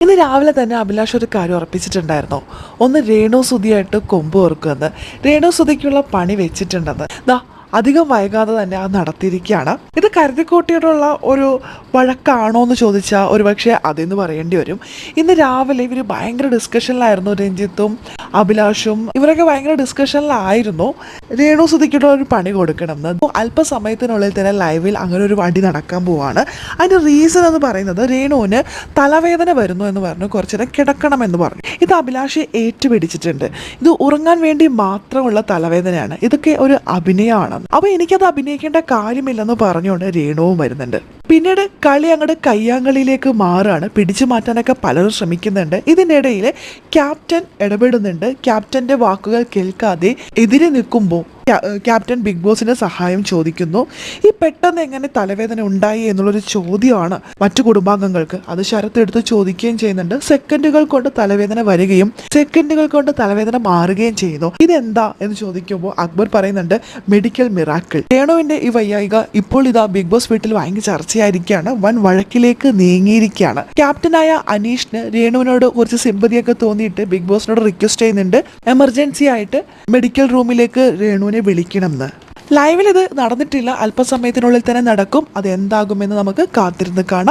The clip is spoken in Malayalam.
ഇന്ന് രാവിലെ തന്നെ അഭിലാഷ് ഒരു കാര്യം ഉറപ്പിച്ചിട്ടുണ്ടായിരുന്നു. ഒന്ന് രേണു സുധിയായിട്ട് കൊമ്പ് ഓർക്കുമെന്ന് രേണു സുതിക്കുള്ള പണി വെച്ചിട്ടുണ്ടെന്ന്. ദാ അധികം വൈകാതെ തന്നെ അത് നടത്തിയിരിക്കുകയാണ്. ഇത് കരുതിക്കോട്ടിയോടുള്ള ഒരു വഴക്കാണോ എന്ന് ചോദിച്ചാൽ ഒരുപക്ഷെ അതെന്ന് പറയേണ്ടി വരും. ഇന്ന് രാവിലെ ഇവർ ഭയങ്കര ഡിസ്കഷനിലായിരുന്നു രഞ്ജിത്തും അഭിലാഷും ഇവരൊക്കെ ഭയങ്കര ഡിസ്കഷനിലായിരുന്നു രേണു സുധിക്കിട്ട് ഒരു പണി കൊടുക്കണമെന്ന്. അല്പസമയത്തിനുള്ളിൽ തന്നെ ലൈവിൽ അങ്ങനെ ഒരു വടി നടക്കാൻ പോവാണ്. അതിന് റീസൺ എന്ന് പറയുന്നത് രേണുവിന് തലവേദന വരുന്നു എന്ന് പറഞ്ഞു കുറച്ചു നേരം കിടക്കണം എന്ന് പറഞ്ഞു. ഇത് അഭിലാഷ് ഏറ്റുപിടിച്ചിട്ടുണ്ട്. ഇത് ഉറങ്ങാൻ വേണ്ടി മാത്രമുള്ള തലവേദനയാണ്. ഇതൊക്കെ ഒരു അഭിനയമാണ്. അപ്പൊ എനിക്കത് അഭിനയിക്കേണ്ട കാര്യമില്ലെന്ന് പറഞ്ഞുകൊണ്ട് രേണുവും വരുന്നുണ്ട്. പിന്നീട് കളി അങ്ങോട്ട് കയ്യാങ്കളിയിലേക്ക് മാറുകയാണ് പിടിച്ചു മാറ്റാനൊക്കെ പലരും ശ്രമിക്കുന്നുണ്ട്. ഇതിനിടയിൽ ക്യാപ്റ്റൻ ഇടപെടുന്നുണ്ട്. ക്യാപ്റ്റന്റെ വാക്കുകൾ കേൾക്കാതെ എതിരെ നിൽക്കുമ്പോൾ ക്യാപ്റ്റൻ ബിഗ് ബോസിന്റെ സഹായം ചോദിക്കുന്നു. ഈ പെട്ടെന്ന് എങ്ങനെ തലവേദന ഉണ്ടായി എന്നുള്ളൊരു ചോദ്യമാണ് മറ്റു കുടുംബാംഗങ്ങൾക്ക്. അത് ശരത്ത് എടുത്ത് ചോദിക്കുകയും ചെയ്യുന്നുണ്ട്. സെക്കൻഡുകൾ കൊണ്ട് തലവേദന വരികയും സെക്കൻഡുകൾ കൊണ്ട് തലവേദന മാറുകയും ചെയ്യുന്നു. ഇതെന്താ എന്ന് ചോദിക്കുമ്പോൾ അക്ബർ പറയുന്നുണ്ട് മെഡിക്കൽ മിറാക്കിൾ. രേണുവിന്റെ ഈ വയ്യായിക ഇപ്പോൾ ഇതാ ബിഗ് ബോസ് വീട്ടിൽ ഭയങ്കര ചർച്ചയായിരിക്കുകയാണ് വൻ വഴക്കിലേക്ക് നീങ്ങിയിരിക്കുകയാണ്. ക്യാപ്റ്റനായ അനീഷിന് രേണുവിനോട് കുറച്ച് സിമ്പതിയൊക്കെ തോന്നിയിട്ട് ബിഗ് ബോസിനോട് റിക്വസ്റ്റ് ചെയ്യുന്നുണ്ട്. എമർജൻസി ആയിട്ട് മെഡിക്കൽ റൂമിലേക്ക് രേണുവിനെ വിളിക്കണം എന്ന് ലൈവിൽ ഇത് നടന്നിട്ടില്ല. അല്പസമയത്തിനുള്ളിൽ തന്നെ നടക്കും. അത് എന്താകുമെന്ന് നമുക്ക് കാത്തിരുന്ന് കാണാം.